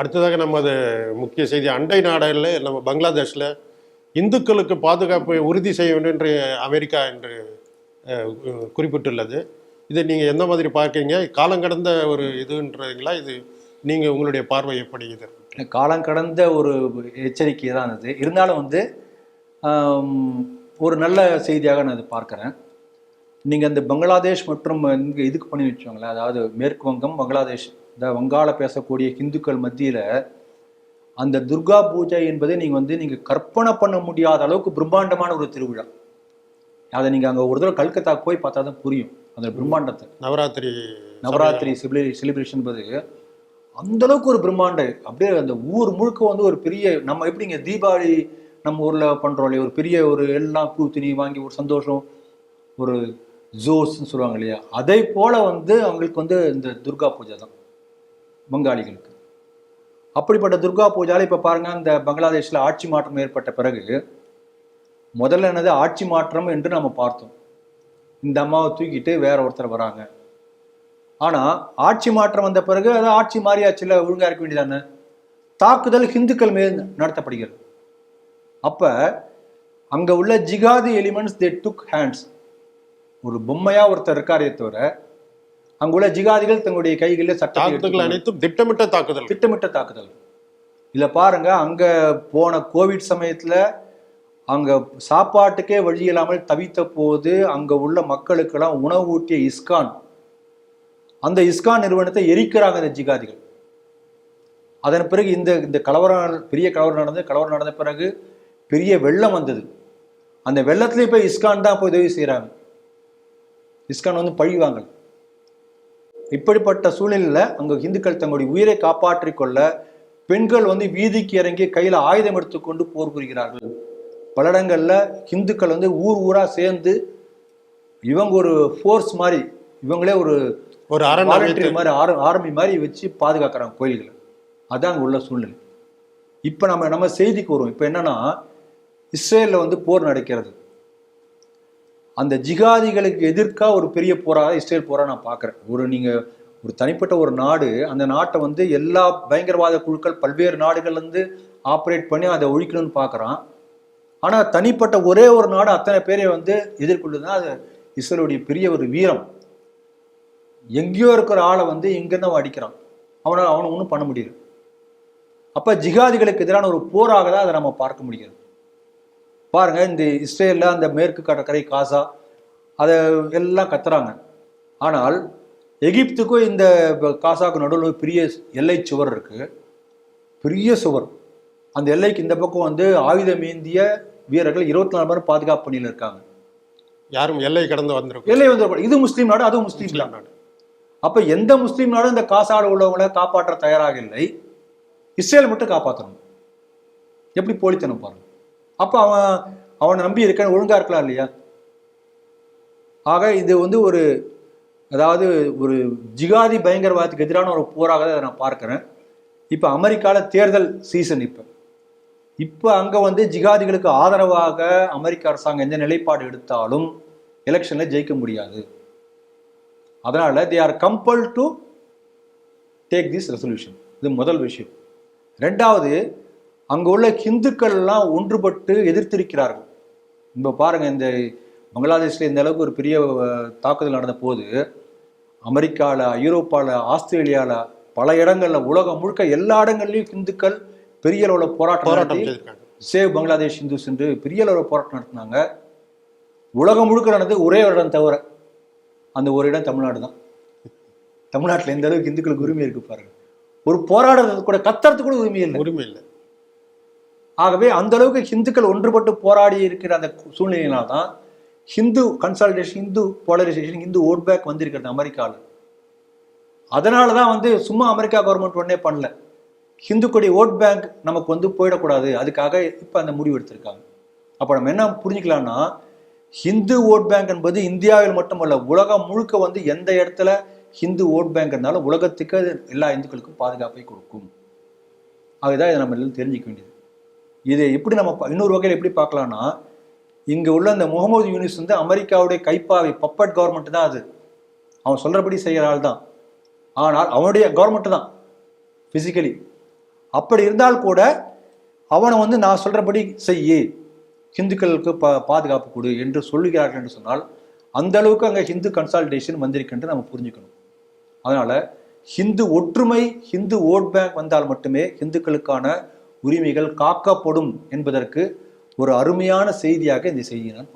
அடுத்ததாக நமது முக்கிய செய்தி அண்டை நாடுகளில் நம்ம பங்களாதேஷில் இந்துக்களுக்கு பாதுகாப்பை உறுதி செய்ய வேண்டும் என்று அமெரிக்கா என்று குறிப்பிட்டுள்ளது. இதை நீங்கள் எந்த மாதிரி பார்க்கீங்க காலங்கடந்த ஒரு இதுன்றீங்களா? இது நீங்கள் உங்களுடைய பார்வை எப்படி இது? காலம் கடந்த ஒரு எச்சரிக்கை தான் அது. இருந்தாலும் வந்து ஒரு நல்ல செய்தியாக நான் இது பார்க்குறேன். நீங்கள் அந்த பங்களாதேஷ் மற்றும் இங்கே இதுக்கு பண்ணி வச்சோங்களேன் அதாவது மேற்கு வங்கம் பங்களாதேஷ் இந்த வங்காள பேசக்கூடிய இந்துக்கள் மத்தியில் அந்த துர்கா பூஜை என்பதை நீங்கள் வந்து நீங்கள் கற்பனை பண்ண முடியாத அளவுக்கு பிரம்மாண்டமான ஒரு திருவிழா. அதை நீங்கள் அங்கே ஒரு தடவை கல்கத்தா போய் பார்த்தா தான் புரியும். அந்த பிரம்மாண்டத்தை. நவராத்திரி நவராத்திரி செலிப்ரே செலிப்ரேஷன் என்பது அந்த அளவுக்கு ஒரு பிரம்மாண்டம் அப்படியே அந்த ஊர் முழுக்க வந்து ஒரு பெரிய நம்ம எப்படிங்க தீபாவளி நம்ம ஊர்ல பண்றோம் இல்லையா? ஒரு பெரிய ஒரு எல்லாம் பூ துணி வாங்கி ஒரு சந்தோஷம் ஒரு ஜோஸ்ன்னு சொல்லுவாங்க இல்லையா? அதை போல வந்து அவங்களுக்கு வந்து இந்த துர்கா பூஜை தான். பங்காளிகளுக்கு. அப்படிப்பட்ட துர்கா பூஜால இப்போ பாருங்க இந்த பங்களாதேஷில் ஆட்சி மாற்றம் ஏற்பட்ட பிறகு முதல்ல என்னது? ஆட்சி மாற்றம் என்று நம்ம பார்த்தோம். இந்த அம்மாவை தூக்கிட்டு வேற ஒருத்தர் வராங்க. ஆனால் ஆட்சி மாற்றம் வந்த பிறகு அது ஆட்சி மாறியாச்சுல ஒழுங்காக இருக்க வேண்டியதானே? தாக்குதல் ஹிந்துக்கள் மீது நடத்தப்படுகிறது. அப்போ அங்கே உள்ள ஜிகாதி எலிமெண்ட்ஸ் தே டுக் ஹேண்ட்ஸ் ஒரு பொம்மையாக ஒருத்தர் இருக்காரே தவிர அங்க உள்ள ஜிகாதிகள் தங்களுடைய கைகளில் எடுத்துக்கொண்டு- அனைத்தும் திட்டமிட்ட தாக்குதல் திட்டமிட்ட தாக்குதல் இதுல பாருங்க அங்க போன கோவிட் சமயத்துல அங்க சாப்பாட்டுக்கே வழி இல்லாமல் தவித்த போது அங்க உள்ள மக்களுக்கெல்லாம் உணவு ஊட்டிய இஸ்கான். அந்த இஸ்கான் நிறுவனத்தை எரிக்கிறாங்க இந்த ஜிகாதிகள். அதன் பிறகு இந்த இந்த கலவரம் பெரிய கலவரம் நடந்து கலவரம் நடந்த பிறகு பெரிய வெள்ளம் வந்தது. அந்த வெள்ளத்திலே போய் இஸ்கான் தான் போய் உதவி செய்றாங்க. இஸ்கான் வந்து பழிவாங்க இப்படிப்பட்ட சூழ்நிலையில அங்க இந்துக்கள் தங்களுடைய உயிரை காப்பாற்றிக் கொள்ள பெண்கள் வந்து வீதிக்கு இறங்கி கையில ஆயுதம் எடுத்துக்கொண்டு போர் புரிகிறார்கள். பல இடங்கள்ல இந்துக்கள் வந்து ஊர் ஊரா சேர்ந்து இவங்க ஒரு ஃபோர்ஸ் மாதிரி இவங்களே ஒரு ஒரு வாலண்டரி மாதிரி ஆர்மி மாதிரி வச்சு பாதுகாக்கிறாங்க கோயில்களை. அதான் அங்க உள்ள சூழ்நிலை. இப்ப நம்ம நம்ம செய்திக்கு வருவோம். இப்ப என்னன்னா இஸ்ரேல்ல வந்து போர் நடக்கிறது. அந்த ஜிகாதிகளுக்கு எதிர்க்கா ஒரு பெரிய போராக இஸ்ரேல் போரா நான் பார்க்குறேன். ஒரு நீங்கள் ஒரு தனிப்பட்ட ஒரு நாடு அந்த நாட்டை வந்து எல்லா பயங்கரவாத குழுக்கள் பல்வேறு நாடுகள்லேருந்து ஆப்ரேட் பண்ணி அதை ஒழிக்கணும்னு பார்க்குறான். ஆனால் தனிப்பட்ட ஒரே ஒரு நாடு அத்தனை பேரை வந்து எதிர்கொள்ளுதுன்னா அது இஸ்ரேலுடைய பெரிய ஒரு வீரம். எங்கேயோ இருக்கிற ஆளை வந்து இங்கேருந்து அவன் அடிக்கிறான். அவனால் அவனை ஒன்றும் பண்ண முடியல. அப்போ ஜிகாதிகளுக்கு எதிரான ஒரு போராக தான் அதை நம்ம பார்க்க முடிகிறது. பாருங்க இந்த இஸ்ரேல்ல அந்த மேற்கு கடற்கரை காசா அதை எல்லாம் கத்துறாங்க. ஆனால் எகிப்துக்கும் இந்த காசாக்கு நடுவில் பெரிய எல்லை சுவர் இருக்கு. பெரிய சுவர். அந்த எல்லைக்கு இந்த பக்கம் வந்து ஆயுதம் ஏந்திய வீரர்கள் இருபத்தி நாலு பேரும் பாதுகாப்பு பணியில் இருக்காங்க. யாரும் எல்லை கடந்து வந்திருக்கும் எல்லை வந்து இது முஸ்லீம் நாடு அதுவும் முஸ்லீம் நாடு. அப்ப எந்த முஸ்லீம் நாடும் இந்த காசாடு உள்ளவங்களை காப்பாற்ற தயாராக இல்லை. இஸ்ரேல் மட்டும் காப்பாற்றணும் எப்படி போலித்தனம் பாருங்க. அப்போ அவன் அவனை நம்பி இருக்க ஒழுங்காக இருக்கலாம் இல்லையா? ஆக இது வந்து ஒரு அதாவது ஒரு ஜிகாதி பயங்கரவாதத்துக்கு எதிரான ஒரு போராக தான் நான் பார்க்குறேன். இப்போ அமெரிக்காவில் தேர்தல் சீசன் இப்போ. இப்போ அங்கே வந்து ஜிகாதிகளுக்கு ஆதரவாக அமெரிக்க அரசாங்கம் எந்த நிலைப்பாடு எடுத்தாலும் எலெக்ஷனில் ஜெயிக்க முடியாது. அதனால் they are compel to take this resolution இது முதல் விஷயம். ரெண்டாவது அங்க உள்ள ஹிந்துக்கள் எல்லாம் ஒன்றுபட்டு எதிர்த்திருக்கிறார்கள். இப்போ பாருங்க இந்த பங்களாதேஷ்ல இந்த அளவுக்கு ஒரு பெரிய தாக்குதல் நடந்த போது அமெரிக்கால ஐரோப்பால ஆஸ்திரேலியால பல இடங்கள்ல உலகம் முழுக்க எல்லா இடங்கள்லயும் ஹிந்துக்கள் பெரிய அளவுல போராட்டம் நடத்தி சேவ் பங்களாதேஷ் இந்துஸ் என்று பெரிய அளவில் போராட்டம் நடத்தினாங்க. உலகம் முழுக்க நடந்தது ஒரே ஒரு இடம் தவிர அந்த ஒரு இடம் தமிழ்நாடு தான். தமிழ்நாட்டில் எந்த அளவுக்கு இந்துக்களுக்கு உரிமை இருக்கு பாருங்க. ஒரு போராடுறது கூட கத்துறதுக்கு கூட உரிமை இல்லை. உரிமை இல்லை. ஆகவே அந்த அளவுக்கு ஹிந்துக்கள் ஒன்றுபட்டு போராடி இருக்கிற அந்த சூழ்நிலையினால் தான் Hindu consolidation Hindu polarization Hindu vote bank வந்திருக்கிறது அமெரிக்காவில் அதனால தான் வந்து சும்மா அமெரிக்கா கவர்மெண்ட் உடனே பண்ணல. ஹிந்துக்களுடைய ஓட் பேங்க் நமக்கு வந்து போயிடக்கூடாது. அதுக்காக இப்போ அந்த முடிவு எடுத்திருக்காங்க. அப்போ நம்ம என்ன புரிஞ்சுக்கலாம்னா ஹிந்து ஓட் பேங்க் என்பது இந்தியாவில் மட்டுமல்ல உலகம் முழுக்க வந்து எந்த இடத்துல ஹிந்து ஓட் பேங்க் இருந்தாலும் உலகத்துக்கு அது எல்லா இந்துக்களுக்கும் பாதுகாப்பை கொடுக்கும். அதுதான் இதை நம்ம எல்லாம் தெரிஞ்சுக்க வேண்டியது. இது எப்படி நம்ம இன்னொரு வகையில் எப்படி பார்க்கலாம்னா இங்கே உள்ள அந்த முகமது யூனிஸ் வந்து அமெரிக்காவுடைய கைப்பாவை பப்பட் கவர்மெண்ட் தான் அது. அவன் சொல்கிறபடி செய்கிற ஆள் தான். ஆனால் அவனுடைய கவர்மெண்ட் தான் ஃபிசிக்கலி அப்படி இருந்தால் கூட அவனை வந்து நான் சொல்கிறபடி செய்ய. ஹிந்துக்களுக்கு பா பாதுகாப்பு கொடு என்று சொல்லுகிறார்கள் என்று சொன்னால் அந்த அளவுக்கு அங்கே ஹிந்து கன்சால்டேஷன் வந்திருக்கின்ற நம்ம புரிஞ்சுக்கணும். அதனால் ஹிந்து ஒற்றுமை ஹிந்து ஓட் பேங்க் வந்தால் மட்டுமே ஹிந்துக்களுக்கான உரிமைகள் காக்கப்படும் என்பதற்கு ஒரு அருமையான செய்தியாக இந்த செய்தியை நான்